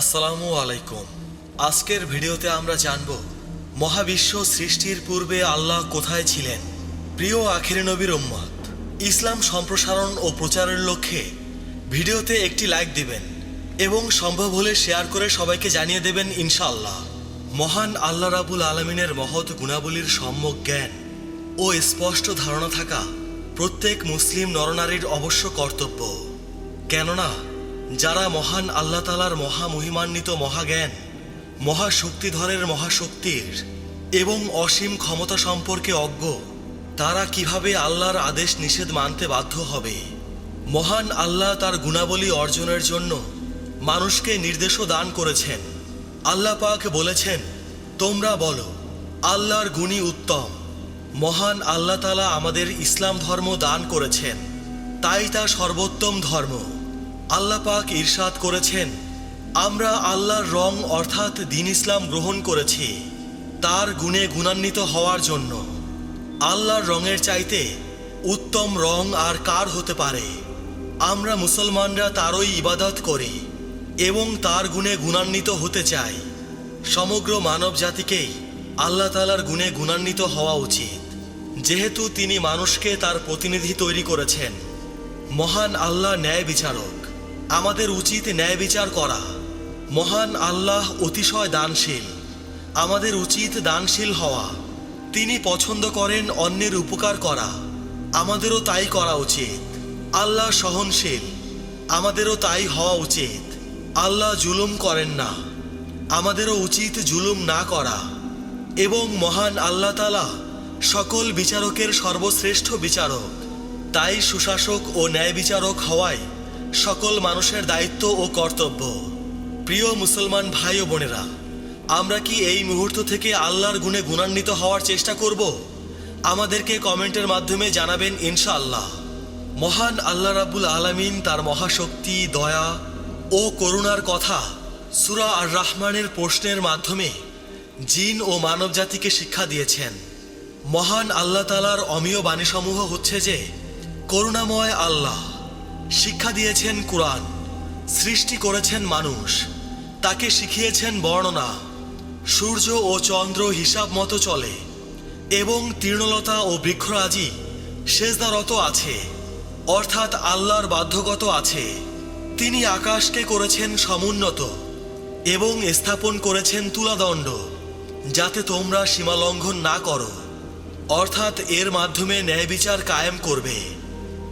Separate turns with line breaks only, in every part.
আসসালামু আলাইকুম। আজকের ভিডিওতে আমরা জানব, মহাবিশ্ব সৃষ্টির পূর্বে আল্লাহ কোথায় ছিলেন? প্রিয় আখির নবীর উম্মত, ইসলাম সম্প্রসারণ ও প্রচারের লক্ষ্যে ভিডিওতে একটি লাইক দিবেন এবং সম্ভব হলে শেয়ার করে সবাইকে জানিয়ে দেবেন ইনশাআল্লাহ। মহান আল্লাহ রাবুল আলমিনের মহৎ গুণাবলীর সম্যক জ্ঞান ও স্পষ্ট ধারণা থাকা প্রত্যেক মুসলিম নরনারীর অবশ্য কর্তব্য। কেননা যারা মহান আল্লাহ তালার মহামহিমান্বিত মহাজ্ঞান, মহাশক্তিধরের মহাশক্তির এবং অসীম ক্ষমতা সম্পর্কে অজ্ঞ, তারা কীভাবে আল্লাহর আদেশ নিষেধ মানতে বাধ্য হবে? মহান আল্লাহ তার গুণাবলী অর্জনের জন্য মানুষকে নির্দেশও দান করেছেন। আল্লাহ পাক বলেছেন, তোমরা বলো, আল্লাহর গুণী উত্তম। মহান আল্লাহ তালা আমাদের ইসলাম ধর্ম দান করেছেন। তাই তা সর্বোত্তম ধর্ম। আল্লাহ পাক ইরশাদ করেছেন, আমরা আল্লাহর রং অর্থাৎ দিন ইসলাম গ্রহণ করেছি, তার গুণে গুণান্বিত হওয়ার জন্য। আল্লাহর রঙের চাইতে উত্তম রং আর কার হতে পারে? আমরা মুসলমানরা তারই ইবাদত করি এবং তার গুণে গুণান্বিত হতে চাই। সমগ্র মানব জাতিকেই আল্লাহ তালার গুণে গুণান্বিত হওয়া উচিত। যেহেতু তিনি মানুষকে তার প্রতিনিধি তৈরি করেছেন, মহান আল্লাহ ন্যায় বিচারক। আমাদের উচিত ন্যায় বিচার করা। মহান আল্লাহ অতিশয় দানশীল। আমাদের উচিত দানশীল হওয়া। তিনি পছন্দ করেন অন্যের উপকার করা। আমাদেরও তাই করা উচিত। আল্লাহ সহনশীল। আমাদেরও তাই হওয়া উচিত। আল্লাহ জুলুম করেন না। আমাদেরও উচিত জুলুম না করা। এবং মহান আল্লাহ তালা সকল বিচারকের সর্বশ্রেষ্ঠ বিচারক। তাই সুশাসক ও ন্যায় বিচারক হওয়ায় সকল মানুষের দায়িত্ব ও কর্তব্য। প্রিয় মুসলমান ভাই ও বোনেরা, আমরা কি এই মুহূর্ত থেকে আল্লাহর গুণে গুণান্বিত হওয়ার চেষ্টা করব? আমাদেরকে কমেন্টের মাধ্যমে জানাবেন ইনশাআল্লাহ। মহান আল্লাহ রাবুল আলামিন তার মহাশক্তি, দয়া ও করুণার কথা সুরা আর রাহমানের প্রশ্নের মাধ্যমে জিন ও মানব জাতিকে শিক্ষা দিয়েছেন। মহান আল্লাহ তালার অমীয় বাণীসমূহ হচ্ছে যে, করুণাময় আল্লাহ। শিক্ষা দিয়েছেন কোরআন, সৃষ্টি করেছেন মানুষ, তাকে শিখিয়েছেন বর্ণনা। সূর্য ও চন্দ্র হিসাব মতো চলে, এবং তৃণলতা ও বৃক্ষরাজি সেজদারত আছে, অর্থাৎ আল্লাহর বাধ্যগত আছে। তিনি আকাশকে করেছেন সমুন্নত, এবং স্থাপন করেছেন তুলাদণ্ড, যাতে তোমরা সীমালঙ্ঘন না করো, অর্থাৎ এর মাধ্যমে ন্যায় বিচার কায়েম করবে।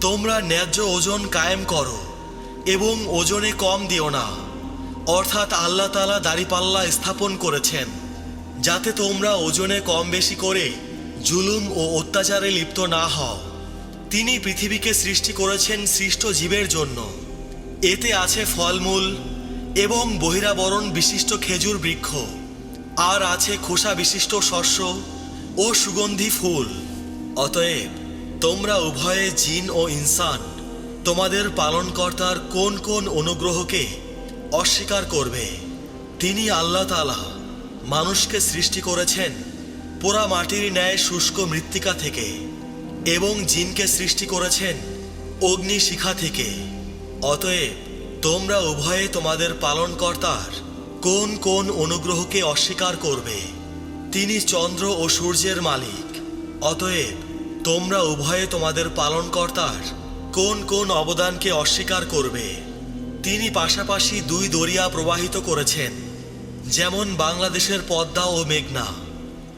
তোমরা ন্যায্য ওজন কায়েম করো এবং ওজনে কম দিও না। অর্থাৎ আল্লাহ তালা দাড়িপাল্লা স্থাপন করেছেন, যাতে তোমরা ওজনে কম বেশি করে জুলুম ও অত্যাচারে লিপ্ত না হও। তিনি পৃথিবীকে সৃষ্টি করেছেন সৃষ্ট জীবের জন্য। এতে আছে ফলমূল এবং বহিরাবরণ বিশিষ্ট খেজুর বৃক্ষ, আর আছে খোসা বিশিষ্ট শস্য ও সুগন্ধি ফুল। অতএব তোমরা উভয়ে জিন ও ইনসান, তোমাদের পালনকর্তার কোন কোন অনুগ্রহকে অস্বীকার করবে? তিনি আল্লাহ তালা মানুষকে সৃষ্টি করেছেন পোড়া মাটির ন্যায় শুষ্ক মৃত্তিকা থেকে এবং জিনকে সৃষ্টি করেছেন অগ্নি শিখা থেকে। অতএব তোমরা উভয়ে তোমাদের পালনকর্তার কোন কোন অনুগ্রহকে অস্বীকার করবে? তিনি চন্দ্র ও সূর্যের মালিক, অতএব তোমরা উভয়ে তোমাদের পালনকর্তার কোন কোন অবদানকে অস্বীকার করবে। তিনি পাশাপাশি দুই দরিয়া প্রবাহিত করেছেন, যেমন বাংলাদেশের পদ্মা ও মেঘনা।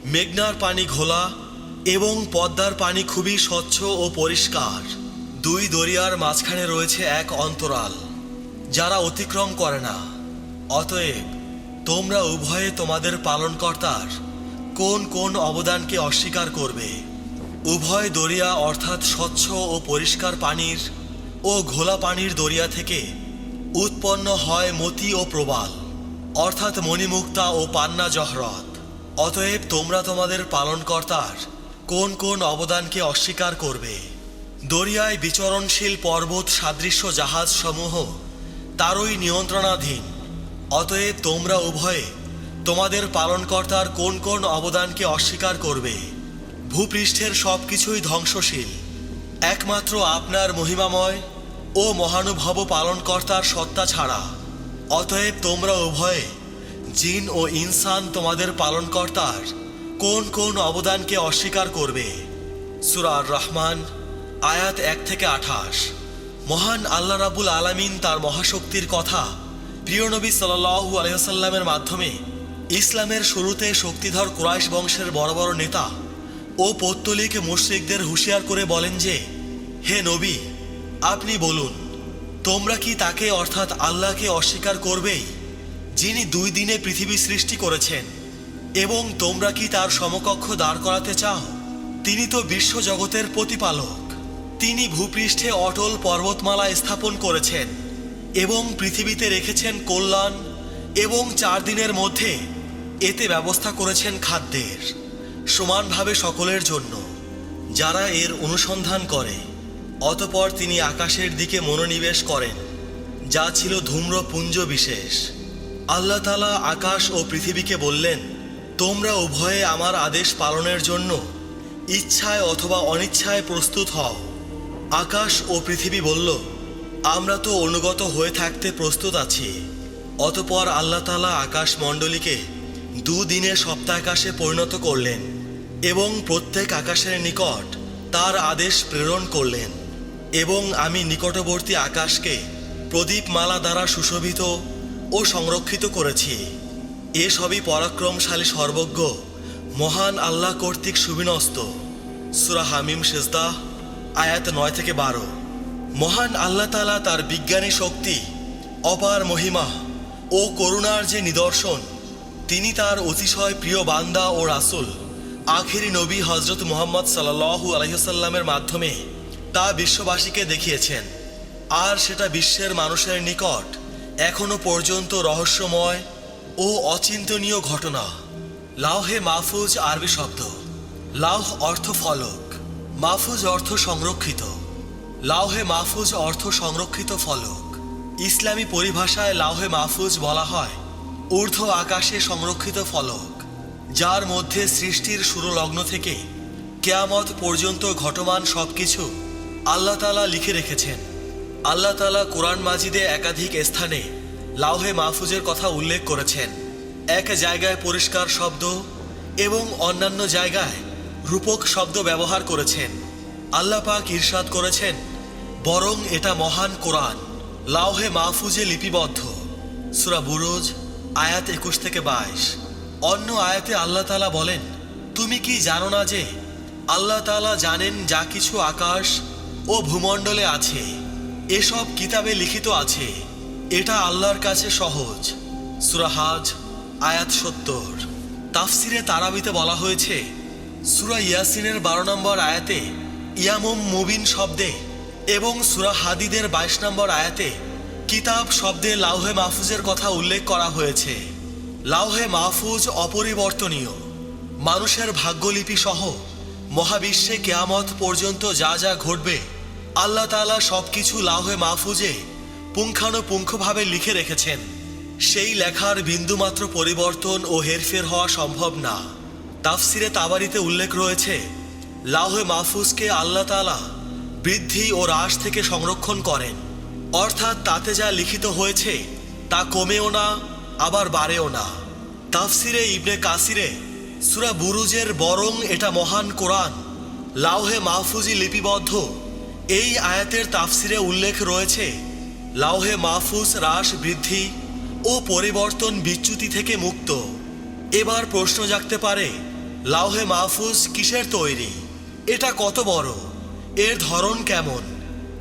মেঘনার পানি ঘোলা এবং পদ্মার পানি খুবই স্বচ্ছ ও পরিষ্কার। দুই দরিয়ার মাঝখানে রয়েছে এক অন্তরাল, যারা অতিক্রম করে না। অতএব, তোমরা উভয়ে তোমাদের পালনকর্তার কোন কোন অবদানকে অস্বীকার করবে। উভয় দরিয়া অর্থাৎ স্বচ্ছ ও পরিষ্কার পানির ও ঘোলা পানির দরিয়া থেকে উৎপন্ন হয় মতি ও প্রবাল, অর্থাৎ মণিমুক্তা ও পান্না জহরত। অতএব তোমরা তোমাদের পালনকর্তার কোন কোন অবদানকে অস্বীকার করবে? দরিয়ায় বিচরণশীল পর্বত সাদৃশ্য জাহাজ সমূহ তারই নিয়ন্ত্রণাধীন। অতএব তোমরা উভয়ে তোমাদের পালনকর্তার কোন কোন অবদানকে অস্বীকার করবে? ভূপৃষ্ঠের সব কিছুই ধ্বংসশীল। একমাত্র আপনার মহিমাময় ও মহানুভব পালনকর্তার সত্তা ছাড়া। অতএব তোমরা উভয়ে জিন ও ইনসান তোমাদের পালনকর্তার কোন কোন অবদানকে অস্বীকার করবে? সুরার রহমান আয়াত এক থেকে আঠাশ। মহান আল্লাহ রাবুল আলামিন তার মহাশক্তির কথা প্রিয় নবী সাল্লাহু আলহামের মাধ্যমে ইসলামের শুরুতে শক্তিধর কুরাইশ বংশের বড় বড় নেতা ও পৌত্তলিক মুশ্রিকদের হুঁশিয়ার করে বলেন যে, হে নবী, আপনি বলুন, তোমরা কি তাকে অর্থাৎ আল্লাহকে অস্বীকার করবেই, যিনি দুই দিনে পৃথিবী সৃষ্টি করেছেন, এবং তোমরা কি তার সমকক্ষ দাঁড় করাতে চাও? তিনি তো বিশ্বজগতের প্রতিপালক। তিনি ভূপৃষ্ঠে অটল পর্বতমালা স্থাপন করেছেন, এবং পৃথিবীতে রেখেছেন কল্যাণ, এবং চার দিনের মধ্যে এতে ব্যবস্থা করেছেন খাদ্যের। সমানভাবে সকলের জন্য। যারা এর অনুসন্ধান করে, অতপর তিনি আকাশের দিকে মনোনিবেশ করেন, যা ছিল ধূম্রপুঞ্জ বিশেষ। আল্লাহ তালা আকাশ ও পৃথিবীকে বললেন, তোমরা উভয়ে আমার আদেশ পালনের জন্য ইচ্ছায় অথবা অনিচ্ছায় প্রস্তুত হও। আকাশ ও পৃথিবী বলল, আমরা তো অনুগত হয়ে থাকতে প্রস্তুত আছি। অতপর আল্লাহ তালা আকাশ মণ্ডলীকে দুদিনের সপ্তাহাকাশে পরিণত করলেন। এবং প্রত্যেক আকাশের নিকট তার আদেশ প্রেরণ করলেন, এবং আমি নিকটবর্তী আকাশকে প্রদীপমালা দ্বারা সুশোভিত ও সংরক্ষিত করেছি। এ সবই পরাক্রমশালী সর্বজ্ঞ, মহান আল্লাহ কর্তৃক সুবিনস্ত। সুরা হামিম সেজদা, আয়াত নয় থেকে বারো। মহান আল্লাহ তালা তার বিজ্ঞানী শক্তি, অপার মহিমা ও করুণার যে নিদর্শন, তিনি তার অতিশয় প্রিয় বান্দা ও রাসুল। আখিরি নবী হজরত মোহাম্মদ সাল্লাহু আলহিসাল্লামের মাধ্যমে তা বিশ্ববাসীকে দেখিয়েছেন। আর সেটা বিশ্বের মানুষের নিকট এখনও পর্যন্ত রহস্যময় ও অচিন্তনীয় ঘটনা। লাউহে মাহফুজ আরবি শব্দ। লাউহ অর্থ ফলক, মাহফুজ অর্থ সংরক্ষিত। লাউহে মাহফুজ অর্থ সংরক্ষিত ফলক। ইসলামী পরিভাষায় লাউহে মাহফুজ বলা হয় ঊর্ধ্ব আকাশে সংরক্ষিত ফলক। যার মধ্যে সৃষ্টির সুরলগ্ন থেকে কেয়ামত পর্যন্ত ঘটমান সবকিছু আল্লাহ তালা লিখে রেখেছেন। আল্লাহ তালা কোরআন মাজিদে একাধিক স্থানে লাউহে মাহফুজের কথা উল্লেখ করেছেন। এক জায়গায় পরিষ্কার শব্দ এবং অন্যান্য জায়গায় রূপক শব্দ ব্যবহার করেছেন। আল্লাহ পাক ইরশাদ করেছেন, বরং এটা মহান কোরআন, লাউহে মাহফুজে লিপিবদ্ধ। সুরা বুরুজ, আয়াত একুশ থেকে বাইশ। অন্য আয়াতে আল্লাহ তালা বলেন, তুমি কি জানো না যে আল্লাহ তালা জানেন যা কিছু আকাশ ও ভূমণ্ডলে আছে, এসব কিতাবে লিখিত আছে, এটা আল্লাহর কাছে সহজ। সুরাহাজ আয়াত সত্তর। তাফসিরে তারাবিতে বলা হয়েছে, সুরা ইয়াসিনের বারো নম্বর আয়াতে ইয়ামুম মুবিন শব্দে এবং সুরা হাদিদের বাইশ নম্বর আয়াতে কিতাব শব্দে লাউহে মাহফুজের কথা উল্লেখ করা হয়েছে। লাউহে মাহফুজ অপরিবর্তনীয়। মানুষের ভাগ্যলিপি সহ মহাবিশ্বে কেয়ামত পর্যন্ত যা যা ঘটবে, আল্লাহ তাআলা সবকিছু লাউহে মাহফুজে পুঙ্খানুপুঙ্খভাবে লিখে রেখেছেন। সেই লেখার বিন্দুমাত্র পরিবর্তন ও হেরফের হওয়া সম্ভব না। তাফসিরে তাবারিতে উল্লেখ রয়েছে, লাউহে মাহফুজকে আল্লাহ তাআলা বৃদ্ধি ও হ্রাস থেকে সংরক্ষণ করেন। অর্থাৎ তাতে যা লিখিত হয়েছে, তা কমেও না আবার বাড়েও না। তাফসিরে ইবনে কাসিরে সুরা বুরুজের বরং এটা মহান কোরআন। লাউহে মাহফুজি লিপিবদ্ধ। এই আয়াতের তাফসিরে উল্লেখ রয়েছে লাউহে মাহফুজ হ্রাস, বৃদ্ধি ও পরিবর্তন বিচ্যুতি থেকে মুক্ত। এবার প্রশ্ন জাগতে পারে লাউহে মাহফুজ কিসের তৈরি? এটা কত বড়? এর ধরন কেমন?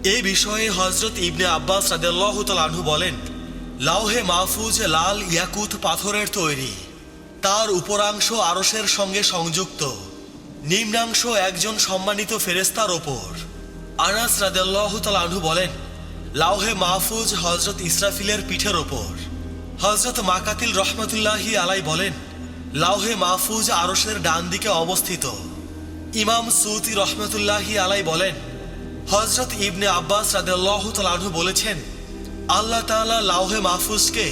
এ বিষয়ে হজরত ইবনে আব্বাস রাদেল্লাহ তালাহু বলেন লাউহে মাহফুজ লাল ইয়াকুত পাথরের তৈরি। তার উপরাংশ আরসের সঙ্গে সংযুক্ত। নিম্নাংশ একজন সম্মানিত ফেরেস্তার ওপর। আনাস তালাহু বলেন, লাউহে মাহফুজ হজরত ইসরাফিলের পিঠের ওপর। হজরত মাকাতিল রহমতুল্লাহি আলাই বলেন, লাউহে মাহফুজ আরসের ডান দিকে অবস্থিত। ইমাম সুতি রহমতুল্লাহি আলাই বলেন হজরত ইবনে আব্বাস রাদেল্লাহ তালাহু বলেছেন আল্লাহ তাআলা লাউহে মাহফুজকে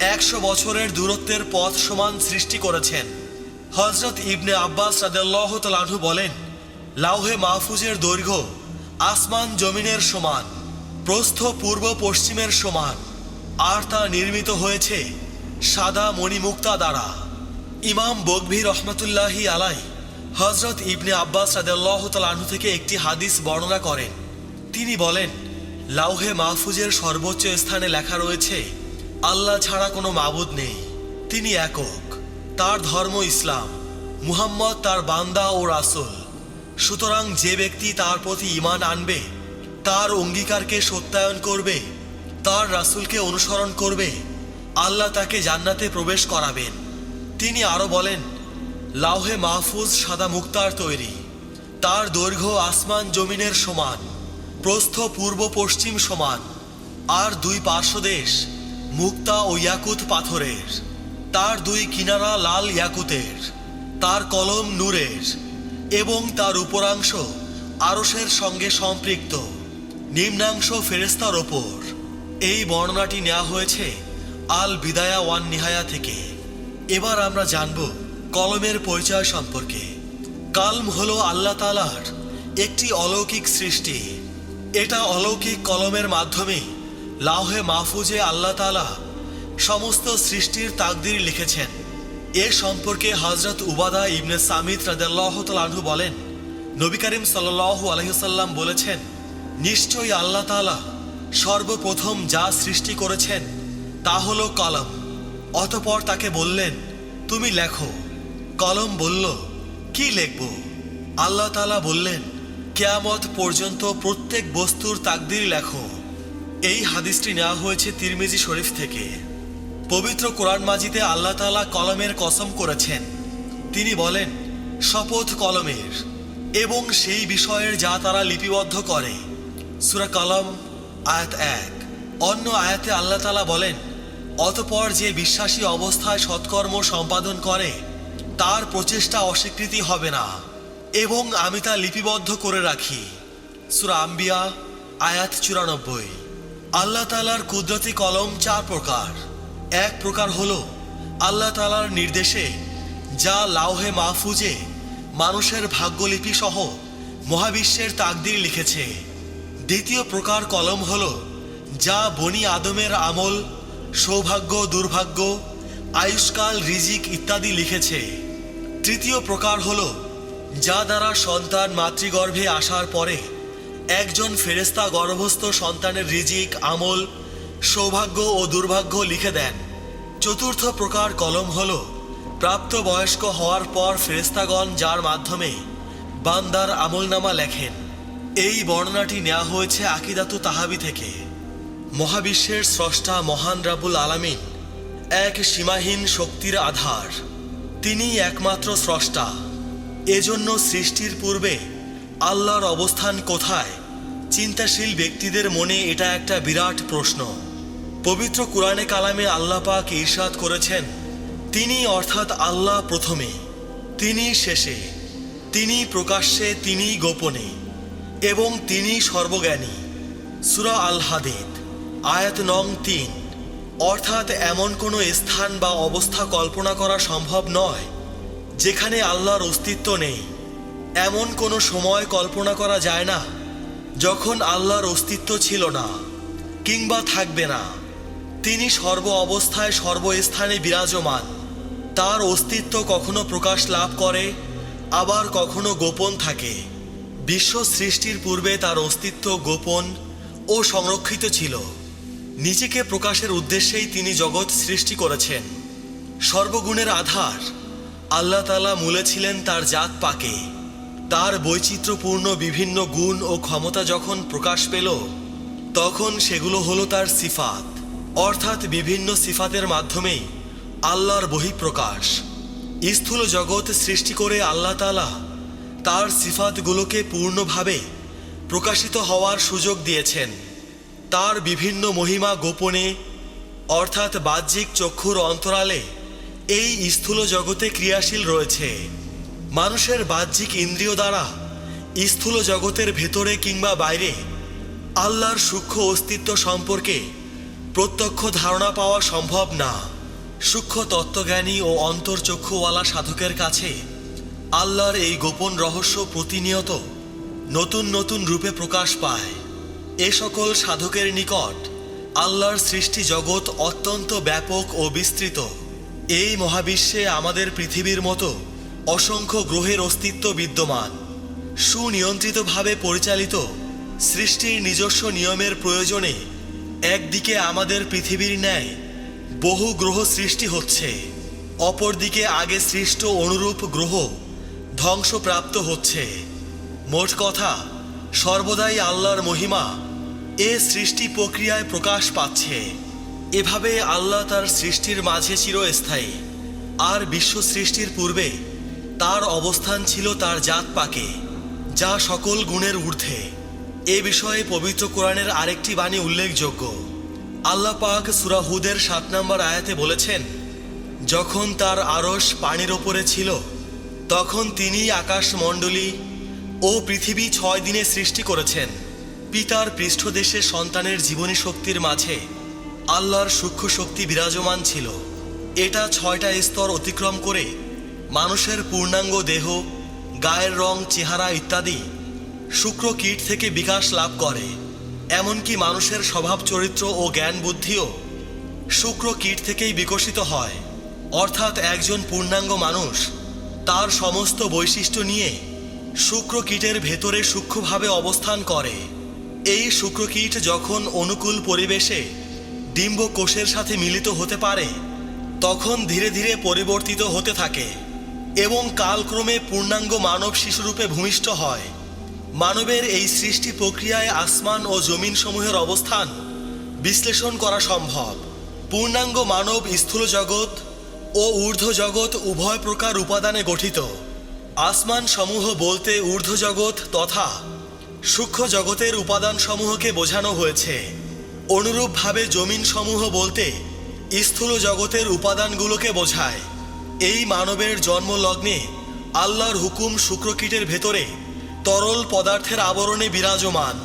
একশো বছরের দূরত্বের পথ সমান সৃষ্টি করেছেন। হজরত ইবনে আব্বাস রাদেল্লাহ তালাহু বলেন, লাউহে মাহফুজের দৈর্ঘ্য আসমান জমিনের সমান, প্রস্থ পূর্ব পশ্চিমের সমান, আর তা নির্মিত হয়েছে সাদা মণিমুক্তা দ্বারা। ইমাম বকভি রহমতুল্লাহি আলাই হজরত ইবনে আব্বাস রাদেল্লাহ তালাহু থেকে একটি হাদিস বর্ণনা করেন। তিনি বলেন লাউহে মাহফুজের সর্বোচ্চ স্থানে লেখা রয়েছে, আল্লাহ ছাড়া কোনো মাবুদ নেই। তিনি একক। তার ধর্ম ইসলাম। মুহাম্মদ তার বান্দা ও রাসূল। সুতরাং যে ব্যক্তি তার প্রতি ঈমান আনবে, তার অঙ্গীকারকে সত্যায়ন করবে, তার রাসুলকে অনুসরণ করবে, আল্লাহ তাকে জান্নাতে প্রবেশ করাবেন। তিনি আরও বলেন, লাউহে মাহফুজ সাদা মুক্তার তৈরি। তার দৈর্ঘ্য আসমান জমিনের সমান। প্রস্থ পূর্ব পশ্চিম সমান, আর দুই পার্শ্বদেশ মুক্তা ও ইয়াকুত পাথরের। তার দুই কিনারা লাল ইয়াকুতের, তার কলম নূরের, এবং তার উপরাংশ আরসের সঙ্গে সম্পৃক্ত, নিম্নাংশ ফেরেস্তার ওপর। এই বর্ণনাটি নেওয়া হয়েছে আল বিদায়া ওয়ান নিহায়া থেকে। এবার আমরা জানব কলমের পরিচয় সম্পর্কে। কালম হলো আল্লাহ তালার একটি অলৌকিক সৃষ্টি। এটা অলৌকিক কলমের মাধ্যমে লাহে মাহফুজে আল্লাহ তালা সমস্ত সৃষ্টির তাকদির লিখেছেন। এ সম্পর্কে হজরত উবাদা ইবনে সামিদ তালাহু বলেন, নবী করিম সাল্লাহ আলহিসাল্লাম বলেছেন, নিশ্চয়ই আল্লাহ তালা সর্বপ্রথম যা সৃষ্টি করেছেন তা হল কলম। অতপর তাকে বললেন, তুমি লেখো। কলম বলল, কি লেখব? আল্লাহ তালা বললেন কেয়ামত পর্যন্ত প্রত্যেক বস্তুর তাকদির লেখো। এই হাদিসটি নেওয়া হয়েছে তিরমিজি শরীফ থেকে। পবিত্র কোরআন মাজিতে আল্লাহ তালা কলমের কসম করেছেন। তিনি বলেন, শপথ কলমের এবং সেই বিষয়ের যা তারা লিপিবদ্ধ করে। সুরা কলম, আয়াত এক। অন্য আয়াতে আল্লাহ তালা বলেন, অতপর যে বিশ্বাসী অবস্থায় সৎকর্ম সম্পাদন করে, তার প্রচেষ্টা অস্বীকৃতি হবে না। এবং আমি তা লিপিবদ্ধ করে রাখি। সুরা আম্বিয়া, আয়াত চুরানব্বই। আল্লাহ তালার কুদরতি কলম চার প্রকার। এক প্রকার হল আল্লাহ তালার নির্দেশে, যা লাউহে মাহফুজে মানুষের ভাগ্যলিপি সহ মহাবিশ্বের তাকদির লিখেছে। দ্বিতীয় প্রকার কলম হল, যা বনি আদমের আমল, সৌভাগ্য, দুর্ভাগ্য, আয়ুষ্কাল, রিজিক ইত্যাদি লিখেছে। তৃতীয় প্রকার হলো যা দ্বারা সন্তান মাতৃগর্ভে আসার পরে একজন ফেরেস্তা গর্ভস্থ সন্তানের রিজিক, আমল, সৌভাগ্য ও দুর্ভাগ্য লিখে দেন। চতুর্থ প্রকার কলম হল, প্রাপ্তবয়স্ক হওয়ার পর ফেরেস্তাগণ যার মাধ্যমে বান্দার আমলনামা লেখেন। এই বর্ণনাটি নেওয়া হয়েছে আকিদাতু তাহাবি থেকে। মহাবিশ্বের স্রষ্টা মহান রাবুল আলামিন এক সীমাহীন শক্তির আধার। তিনি একমাত্র স্রষ্টা। এজন্য সৃষ্টির পূর্বে আল্লাহর অবস্থান কোথায়? চিন্তাশীল ব্যক্তিদের মনে এটা একটা বিরাট প্রশ্ন। পবিত্র কোরআনে কালামে আল্লাহ পাক ঈর্ষাদ করেছেন, তিনি অর্থাৎ আল্লাহ প্রথমে, তিনি শেষে, তিনি প্রকাশ্যে, তিনি গোপনে, এবং তিনি সর্বজ্ঞানী। সুরা আল আয়াত নং তিন। অর্থাৎ এমন কোনো স্থান বা অবস্থা কল্পনা করা সম্ভব নয় যেখানে আল্লাহর অস্তিত্ব নেই, এমন কোনো সময় কল্পনা করা যায় না যখন আল্লাহর অস্তিত্ব ছিল না কিংবা থাকবে না। তিনি সর্ব অবস্থায় সর্বস্থানে বিরাজমান। তার অস্তিত্ব কখনো প্রকাশ লাভ করে, আবার কখনো গোপন থাকে। বিশ্ব সৃষ্টির পূর্বে তার অস্তিত্ব গোপন ও সংরক্ষিত ছিল। নিজেকে প্রকাশের উদ্দেশ্যেই তিনি জগৎ সৃষ্টি করেছেন। সর্বগুণের আধার। আল্লাহ তালা মূলে ছিলেন তার জাত পাকে। তার বৈচিত্র্যপূর্ণ বিভিন্ন গুণ ও ক্ষমতা যখন প্রকাশ পেল, তখন সেগুলো হলো তার সিফাত। অর্থাৎ বিভিন্ন সিফাতের মাধ্যমেই আল্লাহর বহিঃপ্রকাশ। স্থূল জগৎ সৃষ্টি করে আল্লাহ তালা তার সিফাতগুলোকে পূর্ণভাবে প্রকাশিত হওয়ার সুযোগ দিয়েছেন। তার বিভিন্ন মহিমা গোপনে, অর্থাৎ বাহ্যিক চক্ষুর অন্তরালে এই স্থূল জগতে ক্রিয়াশীল রয়েছে। মানুষের বাহ্যিক ইন্দ্রিয় দ্বারা স্থূল জগতের ভেতরে কিংবা বাইরে আল্লাহর সূক্ষ্ম অস্তিত্ব সম্পর্কে প্রত্যক্ষ ধারণা পাওয়া সম্ভব না। সূক্ষ্ম তত্ত্বজ্ঞানী ও অন্তর্চক্ষুওয়ালা সাধকের কাছে আল্লাহর এই গোপন রহস্য প্রতিনিয়ত নতুন নতুন রূপে প্রকাশ পায়। এ সকল সাধকের নিকট আল্লাহর সৃষ্টি জগৎ অত্যন্ত ব্যাপক ও বিস্তৃত। এই মহাবিশ্বে আমাদের পৃথিবীর মতো অসংখ্য গ্রহের অস্তিত্ব বিদ্যমান। সুনিয়ন্ত্রিতভাবে পরিচালিত সৃষ্টির নিজস্ব নিয়মের প্রয়োজনে একদিকে আমাদের পৃথিবীর ন্যায় বহু গ্রহ সৃষ্টি হচ্ছে, অপরদিকে আগে সৃষ্ট অনুরূপ গ্রহ ধ্বংসপ্রাপ্ত হচ্ছে। মোট কথা, সর্বদাই আল্লাহর মহিমা এ সৃষ্টি প্রক্রিয়ায় প্রকাশ পাচ্ছে। এভাবে আল্লাহ তার সৃষ্টির মাঝে চিরস্থায়ী। আর বিশ্ব সৃষ্টির পূর্বে তার অবস্থান ছিল তার জাত পাকে, যা সকল গুণের ঊর্ধ্বে। এ বিষয়ে পবিত্র কোরআনের আরেকটি বাণী উল্লেখযোগ্য। আল্লাহ পাক সুরাহুদের সাত নম্বর আয়াতে বলেছেন, যখন তার আরশ পানির ওপরে ছিল, তখন তিনি আকাশমণ্ডলী ও পৃথিবী ছয় দিনে সৃষ্টি করেছেন। পিতার পৃষ্ঠদেশে সন্তানের জীবনী শক্তির মাঝে আল্লাহর সূক্ষ্ম শক্তি বিরাজমান ছিল। এটা ছয়টা স্তর অতিক্রম করে মানুষের পূর্ণাঙ্গ দেহ, গায়ের রং, চেহারা ইত্যাদি শুক্র কীট থেকে বিকাশ লাভ করে। এমনকি মানুষের স্বভাব, চরিত্র ও জ্ঞান বুদ্ধিও শুক্র কীট থেকেই বিকশিত হয়। অর্থাৎ একজন পূর্ণাঙ্গ মানুষ তার সমস্ত বৈশিষ্ট্য নিয়ে শুক্র কীটের ভেতরে সূক্ষ্মভাবে অবস্থান করে। এই শুক্রকীট যখন অনুকূল পরিবেশে ডিম্ব কোষের সাথে মিলিত হতে পারে, তখন ধীরে ধীরে পরিবর্তিত হতে থাকে এবং কালক্রমে পূর্ণাঙ্গ মানব শিশুরূপে ভূমিষ্ঠ হয়। মানবের এই সৃষ্টি প্রক্রিয়ায় আসমান ও জমিন সমূহের অবস্থান বিশ্লেষণ করা সম্ভব। পূর্ণাঙ্গ মানব স্থূল জগৎ ও ঊর্ধ্ব জগৎ উভয় প্রকার উপাদানে গঠিত। আসমান সমূহ বলতে ঊর্ধ্ব জগৎ তথা সূক্ষ্ম জগতের উপাদান সমূহকে বোঝানো হয়েছে। অনুরূপভাবে জমিন সমূহ বলতে স্থূল জগতের উপাদানগুলোকে বোঝায়। এই মানবের জন্মলগ্নে আল্লাহর হুকুম শুক্রকীটের ভেতরে তরল পদার্থের আবরণে বিরাজমান।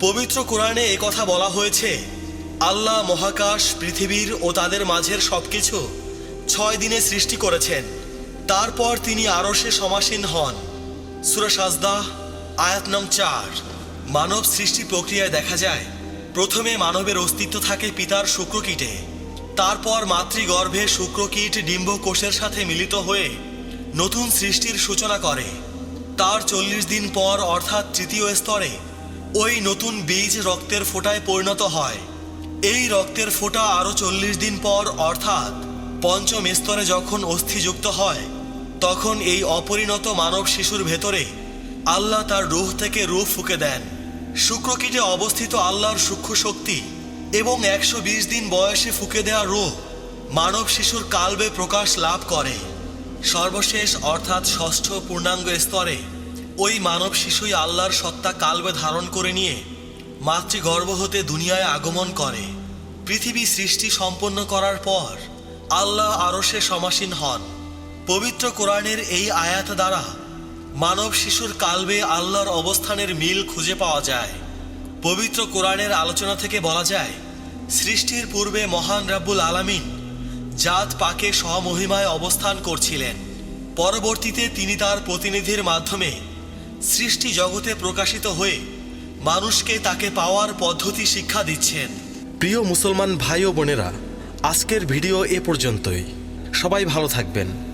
পবিত্র কোরআনে কথা বলা হয়েছে, আল্লাহ মহাকাশ, পৃথিবীর ও তাদের মাঝের সবকিছু ছয় দিনে সৃষ্টি করেছেন। তারপর তিনি আরশে সমাসীন হন। সুরা সাজদা আয়াত নং চার। মানব সৃষ্টি প্রক্রিয়ায় দেখা যায় প্রথমে মানবের অস্তিত্ব থাকে পিতার শুক্রকীটে। তারপর মাতৃগর্ভে শুক্রকীট ডিম্ব কোষের সাথে মিলিত হয়ে নতুন সৃষ্টির সূচনা করে। তার চল্লিশ দিন পর, অর্থাৎ তৃতীয় স্তরে, ওই নতুন বীজ রক্তের ফোঁটায় পরিণত হয়। এই রক্তের ফোঁটা আরও চল্লিশ দিন পর, অর্থাৎ পঞ্চম স্তরে যখন অস্থিযুক্ত হয়, তখন এই অপরিণত মানব শিশুর ভেতরে আল্লাহ তার রুহ থেকে রুহ ফুকে দেন। শুক্রকীটে অবস্থিত আল্লাহর সূক্ষ্ম শক্তি এবং একশো বিশ দিন বয়সে ফুকে দেওয়া রোহ মানব শিশুর কালবে প্রকাশ লাভ করে। সর্বশেষ অর্থাৎ ষষ্ঠ পূর্ণাঙ্গ স্তরে ওই মানব শিশুই আল্লাহর সত্তা কালবে ধারণ করে নিয়ে মাতৃগর্ভ হতে দুনিয়ায় আগমন করে। পৃথিবী সৃষ্টি সম্পন্ন করার পর আল্লাহ আরশে সমাসীন হন। পবিত্র কোরআনের এই আয়াত দ্বারা মানব শিশুর কালবে আল্লাহর অবস্থানের মিল খুঁজে পাওয়া যায়। পবিত্র কোরআনের আলোচনা থেকে বলা যায়, সৃষ্টির পূর্বে মহান রাব্বুল আলামিন জাত পাকে সহমহিমায় অবস্থান করছিলেন। পরবর্তীতে তিনি তার প্রতিনিধির মাধ্যমে সৃষ্টি জগতে প্রকাশিত হয়ে মানুষকে তাকে পাওয়ার পদ্ধতি শিক্ষা দিচ্ছেন। প্রিয় মুসলমান ভাই ও বোনেরা, আজকের ভিডিও এ পর্যন্তই। সবাই ভালো থাকবেন।